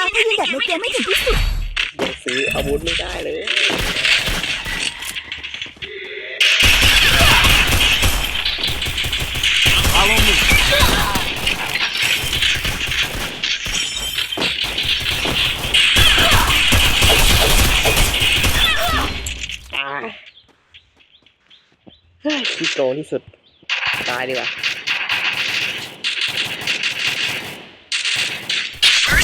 าเพรายังดัดในเกมไม่ถึงที่สุดยังซื้ออาวุธไม่ได้เลยเอาลงมืขี้โกงที่สุด ตายดีกว่า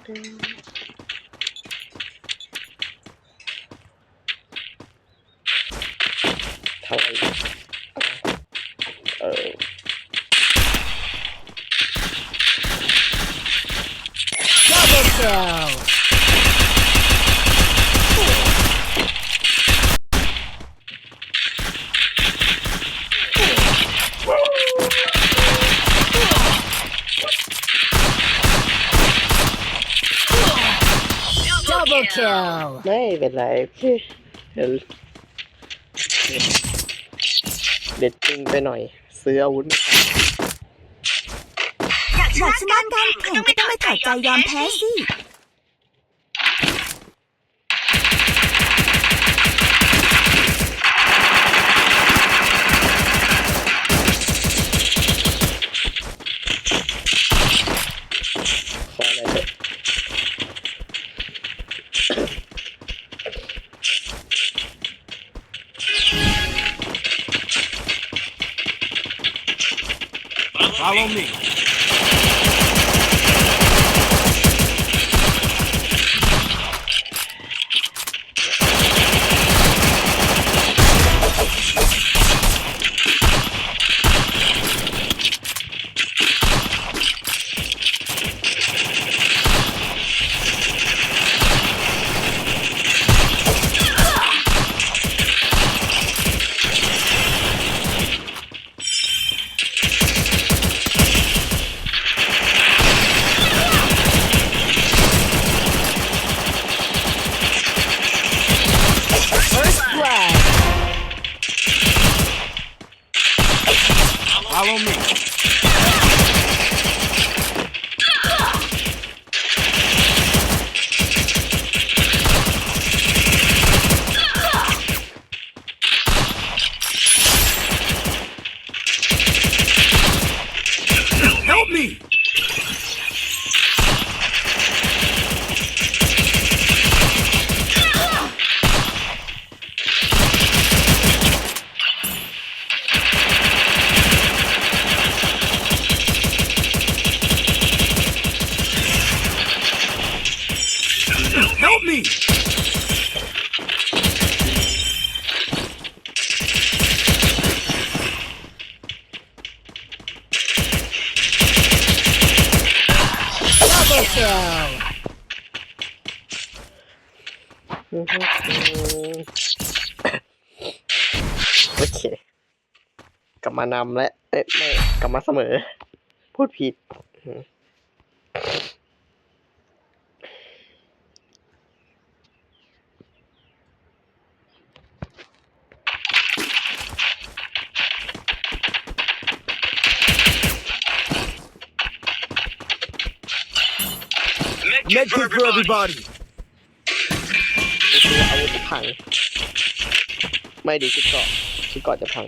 งตึ้งตึ้งเท่าไหร่เออ double kill ดับเบิลคิลไม่เป็นไรพี่เดี๋ยวเด็ดจริงไปหน่อย ซื้ออาวุธไม่ทันอยากชนะการแข่งก็ต้องไม่ถอดใจยอมแพ้สิ Follow me. โอเค กลับมานำและ เอ๊ะไม่กลับมาเสมอ พูดผิด Medkit for everybody. คืออาวุธพัง ไม่ดีชุดเกาะชุดเกาะจะพัง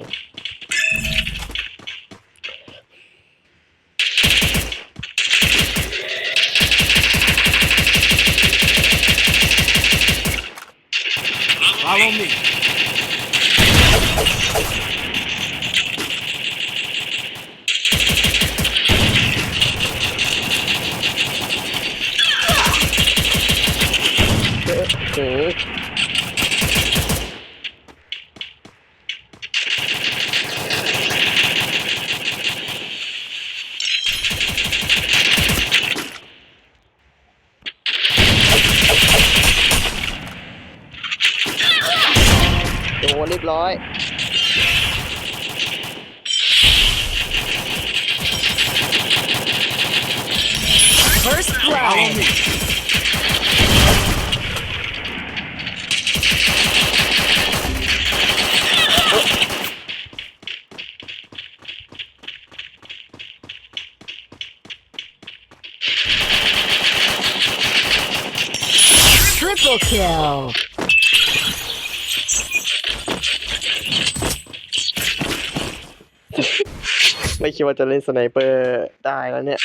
โดนเรียบร้อยเ i r s t blood ไม่คิดว่าจะเล่นสไนเปอร์ได้แล้วเนี่ย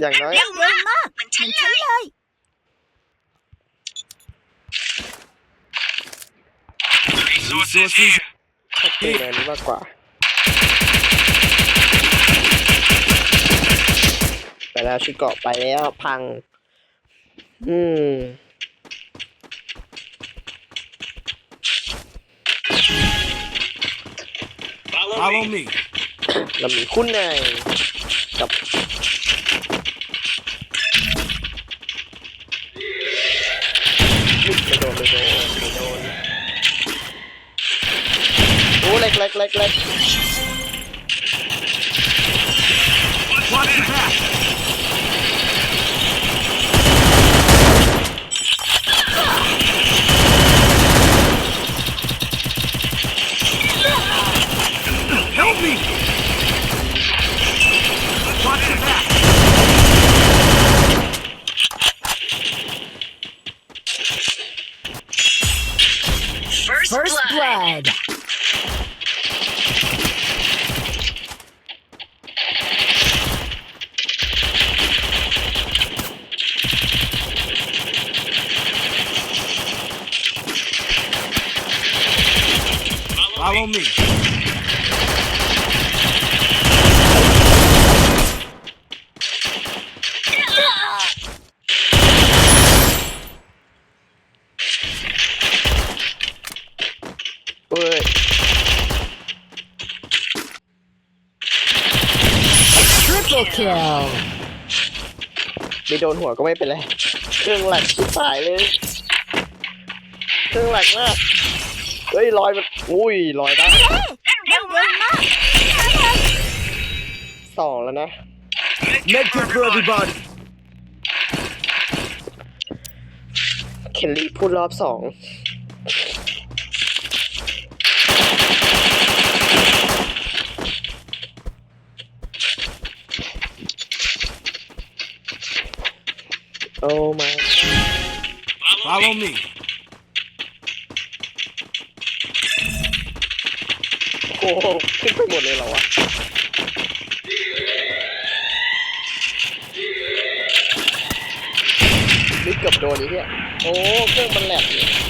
อย่างน้อย เร็วมากมือนฉันเลย Resources. ชอบตีแนวนี้มากกว่า ไปแล้วชุดเกาะไปแล้วพัง อืม Follow me. เรามีคุณนายกับอุ๊ยไม่โดนไม่โดนไม่โดนโอ้เล็กเล็กเล็กเล็ก blood. Follow me. ไม่โดนหัวก็ไม่เป็นไร เครื่องหลักชิบหายเลย เครื่องหลักมาก เฮ้ยลอยมัน อุ้ยลอยได้เร็วมากสองแล้วนะ Medkit for everybody. เคนลี่พูดรอบสอง โอ้มา Follow me. โอ้โหขึ้นไปหมดเลยเหรอวะนี่เกือบโดนอีกเนี่ยโอ้ เครื่องมันแหลกเนี่ย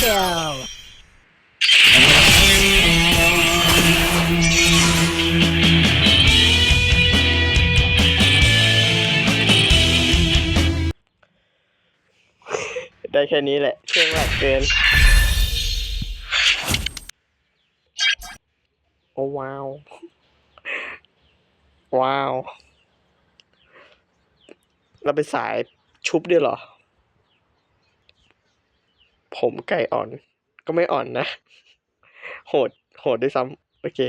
Kill. ได้แค่นี้แหละเครื่องแหลกเกินโอ้ว้าวว้าวเราไปสายชุบด้วยเหรอ ผมไก่อ่อน ก็ไม่อ่อนนะ โหด โหดด้วยซ้ำโอเค